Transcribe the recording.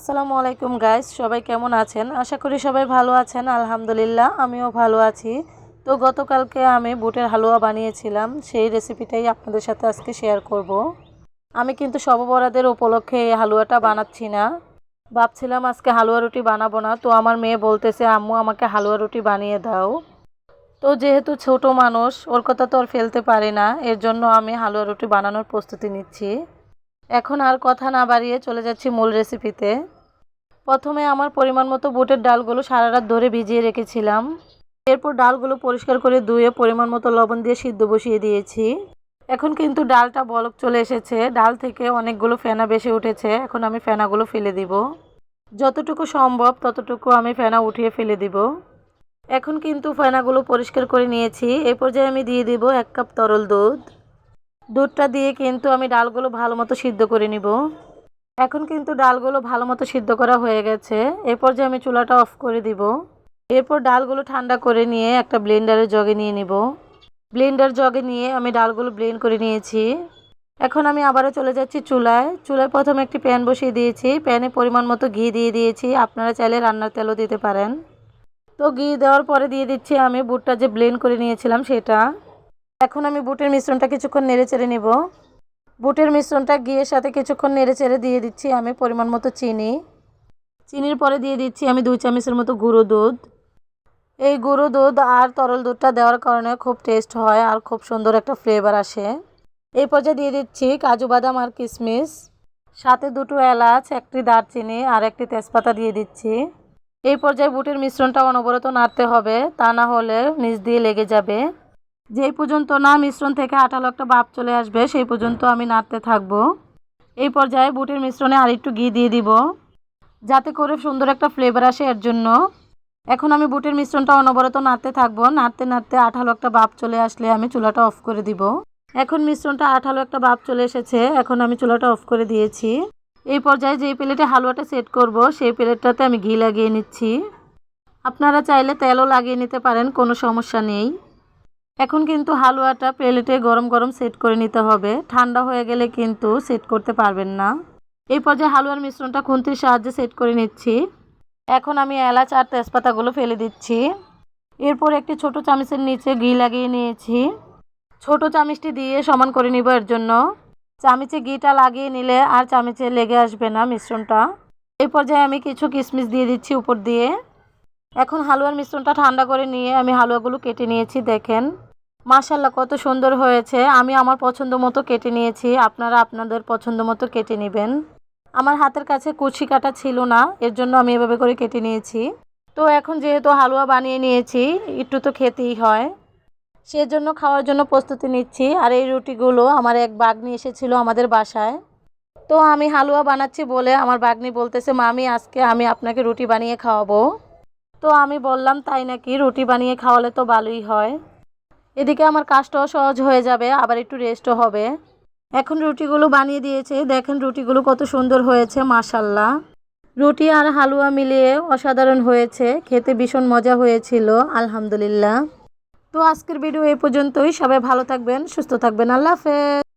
আসসালামু আলাইকুম গাইস সবাই কেমন আছেন? আশা করি সবাই ভালো আছেন, আলহামদুলিল্লাহ, আমিও ভালো আছি। তো গতকালকে আমি বুটের হালুয়া বানিয়েছিলাম, সেই রেসিপিটাই আপনাদের সাথে আজকে শেয়ার করব। আমি কিন্তু সববরাদের উপলক্ষে এই হালুয়াটা বানাচ্ছি না। ভাবছিলাম আজকে হালুয়া রুটি বানাবো না, তো আমার মেয়ে বলতেছে, আম্মু, আমাকে হালুয়া রুটি বানিয়ে দাও। তো যেহেতু ছোট মানুষ, ওর কথা তো আর ফেলতে পারি না, এর জন্য আমি হালুয়া রুটি বানানোর প্রস্তুতি নিচ্ছি। এখন আর কথা না বাড়িয়ে চলে যাচ্ছি মূল রেসিপিতে প্রথমে আমার পরিমাণ মতো বুটের ডালগুলো সারা রাত ধরে ভিজিয়ে রেখেছিলাম। এরপর ডালগুলো পরিষ্কার করে ধুয়ে পরিমাণ মতো লবণ দিয়ে সিদ্ধ বসিয়ে দিয়েছি। এখন কিন্তু ডালটা বলক চলে এসেছে। ডাল থেকে অনেকগুলো ফেনা বেশি উঠেছে। এখন আমি ফেনাগুলো ফেলে দিব। যতটুকু সম্ভব ততটুকু আমি ফেনা উঠিয়ে ফেলে দিব। এখন কিন্তু ফেনাগুলো পরিষ্কার করে নিয়েছি। এই পর্যায়ে আমি দিয়ে দিব এক কাপ তরল দুধ। দুধটা দিয়ে কিন্তু আমি ডালগুলো ভালো মতো সিদ্ধ করে নিব। এখন কিন্তু ডালগুলো ভালো মতো সিদ্ধ করা হয়ে গেছে। এরপর যে আমি চুলাটা অফ করে দিব। এরপর ডালগুলো ঠান্ডা করে নিয়ে একটা ব্লেন্ডারের জগে নিয়ে নিব। ব্লেন্ডার জগে নিয়ে আমি ডালগুলো ব্লেন্ড করে নিয়েছি। এখন আমি আবারও চলে যাচ্ছি চুলায়। চুলায় প্রথমে একটি প্যান বসিয়ে দিয়েছি। প্যানে পরিমাণ মতো ঘি দিয়ে দিয়েছি। আপনারা চাইলে রান্নার তেলও দিতে পারেন। তো ঘি দেওয়ার পরে দিয়ে দিচ্ছি আমি বুটটা যে ব্লেন্ড করে নিয়েছিলাম সেটা। এখন আমি বুটের মিশ্রণটা কিছুক্ষণ নেড়ে চেড়ে নিব। বুটের মিশ্রণটা ঘিয়ের সাথে কিছুক্ষণ নেড়ে চেড়ে দিয়ে দিচ্ছি আমি পরিমাণ মতো চিনি। চিনির পরে দিয়ে দিচ্ছি আমি দুই চামচের মতো গুঁড়ো দুধ। এই গুঁড়ো দুধ আর তরল দুধটা দেওয়ার কারণে খুব টেস্ট হয় আর খুব সুন্দর একটা ফ্লেভার আসে। এই পর্যায়ে দিয়ে দিচ্ছি কাজু বাদাম আর কিশমিশ সাথে দুটো এলাচ, একটি দারচিনি আর একটি তেজপাতা দিয়ে দিচ্ছি। এই পর্যায়ে বুটের মিশ্রণটা অনবরত নাড়তে হবে, তা না হলে নিচ দিয়ে লেগে যাবে। যেই পর্যন্ত না মিশ্রণ থেকে আটালো একটা ভাপ চলে আসবে, সেই পর্যন্ত আমি নাড়তে থাকব। এই পর্যায়ে বুটের মিশ্রণে আর একটু ঘি দিয়ে দিব, যাতে করে সুন্দর একটা ফ্লেভার আসে এর জন্য। এখন আমি বুটের মিশ্রণটা অনবরত নাড়তে থাকব, নাড়তে নাড়তে আঠালো একটা ভাপ চলে আসলে আমি চুলাটা অফ করে দিব। এখন মিশ্রণটা আঠালো একটা ভাপ চলে এসেছে, এখন আমি চুলাটা অফ করে দিয়েছি। এই পর্যায়ে যেই প্লেটে হালুয়াটা সেট করব, সেই প্লেটটাতে আমি ঘি লাগিয়ে নিচ্ছি। আপনারা চাইলে তেলও লাগিয়ে নিতে পারেন, কোনো সমস্যা নেই। এখন কিন্তু হালুয়াটা প্লেটে গরম গরম সেট করে নিতে হবে। ঠান্ডা হয়ে গেলে কিন্তু সেট করতে পারবেন না। এই পর্যায়ে হালুয়ার মিশ্রণটা খুন্তির সাহায্যে সেট করে নিচ্ছি। এখন আমি এলাচ আর তেজপাতাগুলো ফেলে দিচ্ছি। এরপর একটি ছোট চামচের নিচে ঘি লাগিয়ে নিয়েছি। ছোট চামচটি দিয়ে সমান করে নিব এর জন্য। চামচে ঘিটা লাগিয়ে নিলে আর চামচে লেগে আসবে না মিশ্রণটা। এই পর্যায়ে আমি কিছু কিশমিশ দিয়ে দিচ্ছি উপর দিয়ে। এখন হালুয়ার মিশ্রণটা ঠান্ডা করে নিয়ে আমি হালুয়াগুলো কেটে নিয়েছি, দেখেন। মাশাল্লাহ কত সুন্দর হয়েছে। আমি আমার পছন্দ মতো কেটে নিয়েছি। আপনারা আপনাদের পছন্দ মতো কেটে নেবেন। আমার হাতের কাছে কুচি কাটা ছিল না, এর জন্য আমি এভাবে করে কেটে নিয়েছি। তো এখন যেহেতু হালুয়া বানিয়ে নিয়েছি, একটু তো খেতেই হয়। সেজন্য খাওয়ার জন্য প্রস্তুতি নিচ্ছি। আর এই রুটিগুলো আমার এক বাগনি এসেছিল আমাদের বাসায়। তো আমি হালুয়া বানাচ্ছি বলে আমার বাগনি বলতেছে, মামি, আজকে আমি আপনাকে রুটি বানিয়ে খাওয়াবো। তো আমি বললাম, তাই নাকি রুটি বানিয়ে খাওয়ালে তো ভালোই হয়। এদিকে আমার কাজটাও সহজ হয়ে যাবে, আবার একটু রেস্টও হবে। এখন রুটিগুলো বানিয়ে দিয়েছে। দেখেন রুটিগুলো কত সুন্দর হয়েছে, মাশাল্লাহ। রুটি আর হালুয়া মিলিয়ে অসাধারণ হয়েছে, খেতে ভীষণ মজা হয়েছিল, আলহামদুলিল্লাহ। তো আজকের ভিডিও এই পর্যন্তই। সবাই ভালো থাকবেন, সুস্থ থাকবেন। আল্লাহ হাফেজ।